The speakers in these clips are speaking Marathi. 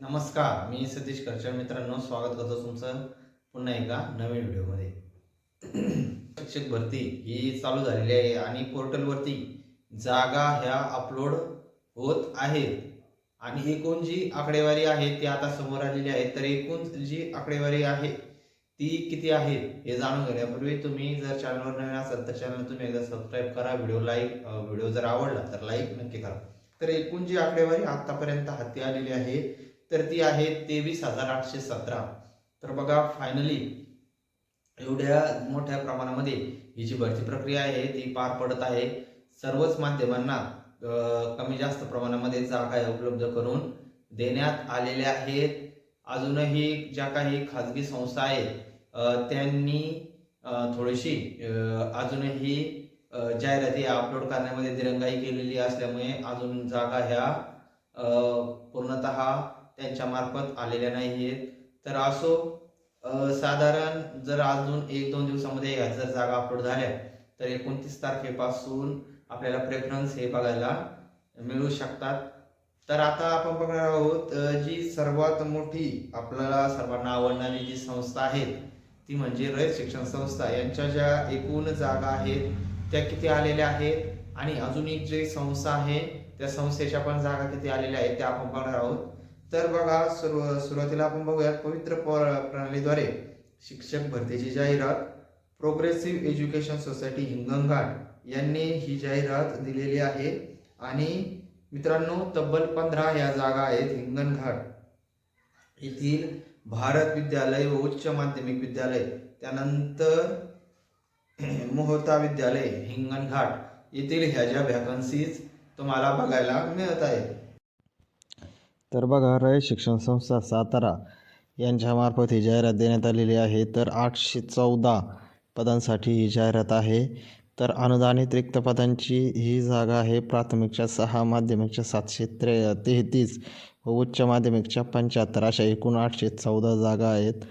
नमस्कार मी सतीश करचर मित्रांनो स्वागत करतो तुमचं पुन्हा एका नवीन व्हिडिओमध्ये. शिक्षक भरती ही चालू झालेली आहे आणि पोर्टलवरती जागा ह्या अपलोड होत आहेत. आणि एकूण जी आकडेवारी आहे ती आता समोर आलेली आहे तर एकूण जी आकडेवारी आहे ती किती आहे हे जाणून घेण्यापूर्वी तुम्ही जर चॅनलवर नवीन असाल तर चॅनल तुम्ही एकदा सबस्क्राईब करा व्हिडिओ लाईक व्हिडिओ जर आवडला तर लाईक नक्की करा. तर एकूण जी आकडेवारी आतापर्यंत हाती आलेली आहे तर ती आहे तेवीस हजार आठशे सतरा. तर बघा फायनली एवढ्या मोठ्या प्रमाणामध्ये ही जी भरती प्रक्रिया आहे ती पार पडत आहे. सर्वच माध्यमांना कमी जास्त प्रमाणामध्ये जागा उपलब्ध करून देण्यात आलेल्या आहेत. अजूनही ज्या काही खाजगी संस्था आहेत त्यांनी थोडीशी अजूनही जाहिराती अपलोड करण्यामध्ये दिरंगाई केलेली असल्यामुळे अजून जागा ह्या पूर्णतः त्यांच्यामार्फत आलेल्या नाही आहेत. तर असो साधारण जर अजून एक दोन दिवसामध्ये ह्या जर जागा अपलोड झाल्या तर एकोणतीस तारखेपासून आपल्याला प्रेफरन्स हे बघायला मिळू शकतात. तर आता आपण बघणार आहोत जी सर्वात मोठी आपल्याला सर्वांना आवडणारी जी संस्था आहे ती म्हणजे रयत शिक्षण संस्था. यांच्या ज्या एकूण जागा आहेत त्या किती आलेल्या आहेत? आणि अजून एक जी संस्था आहे त्या संस्थेच्या पण जागा किती आलेल्या आहेत त्या आपण बघणार आहोत. तर बघा सुरू सुरुवातीला आपण बघूयात पवित्र प्रणालीद्वारे शिक्षक भरतीची जाहिरात प्रोग्रेसिव्ह एज्युकेशन सोसायटी हिंगणघाट यांनी ही जाहिरात दिलेली आहे. आणि मित्रांनो तब्बल पंधरा या जागा आहेत हिंगणघाट. येथील भारत विद्यालय व उच्च माध्यमिक विद्यालय त्यानंतर मोहता विद्यालय हिंगणघाट. येथील ह्या ज्या व्हॅकन्सीज तुम्हाला बघायला मिळत आहेत. तर बघा रयत शिक्षण संस्था सातारा यांच्यामार्फत ही जाहिरात देण्यात आलेली आहे. तर आठशे चौदा पदांसाठी ही जाहिरात आहे. तर अनुदानित रिक्त पदांची ही जागा आहे. प्राथमिकच्या सहा माध्यमिकच्या सातशे त्रे तेहतीस व उच्च माध्यमिकच्या पंच्याहत्तर अशा एकूण आठशे चौदा जागा आहेत.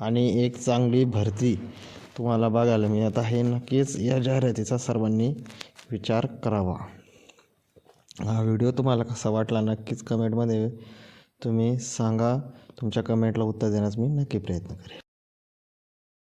आणि एक चांगली भरती तुम्हाला बघायला मिळत आहे. नक्कीच या जाहिरातीचा सर्वांनी विचार करावा. हा व्हिडिओ तुम्हाला कसा वाटला नक्कीच कमेंटमध्ये तुम्ही सांगा. तुमच्या कमेंटला उत्तर देण्यास मी नक्की प्रयत्न करेन.